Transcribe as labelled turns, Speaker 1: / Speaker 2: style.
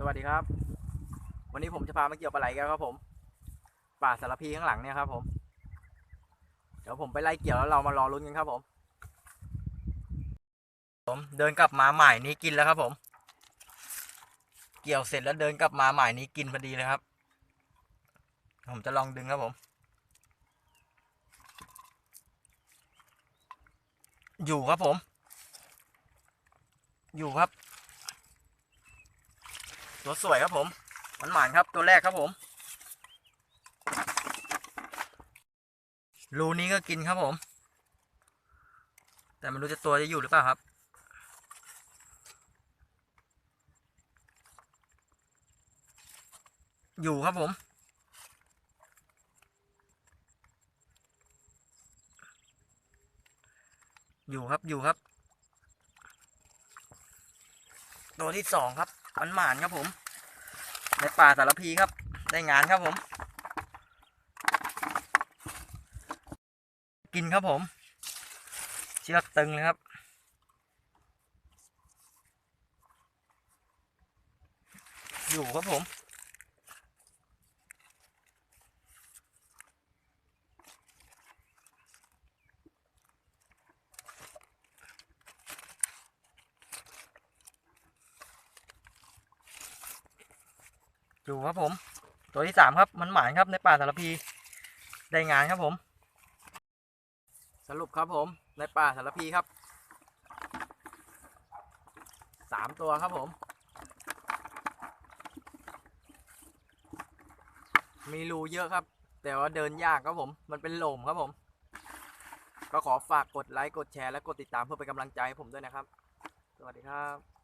Speaker 1: สวัสดีครับ วันนี้ผมจะพามาเกี่ยวปลาไหลกันครับผม ป่าสารพีข้างหลังเนี่ยครับ ผม เดี๋ยวผมไปไล่เกี่ยวแล้วเรามารอลุ้นกันครับผม ผมเดินกลับมาใหมายนี้กินแล้วครับ ผม เกี่ยวเสร็จแล้วเดินกลับมาใหมายนี้กินพอดีเลยครับ ผมจะลองดึงครับผม อยู่ครับผม อยู่ครับ ตัวสวยครับผมหวานหมานครับตัวแรกครับผม รูนี้ก็กินครับผม แต่ไม่รู้จะตัวจะอยู่หรือเปล่าครับอยู่ครับผม อยู่ครับ อยู่ครับ ตัวที่สองครับ มันหมานครับผม ในป่าสารพีครับ ได้งานครับผม กินครับผม เชือกตึงเลยครับ อยู่ครับผม อยู่ครับผม ตัวที่สามครับมันหมานครับในป่าสารพีได้งานครับผม สรุปครับผมในป่าสารพีครับสามตัวครับผม มีรูเยอะครับ แต่ว่าเดินยากครับผม มันเป็นหล่มครับผม ก็ขอฝากกดไลค์ กดแชร์ และกดติดตามเพื่อเป็นกำลังใจให้ผมด้วยนะครับ สวัสดีครับ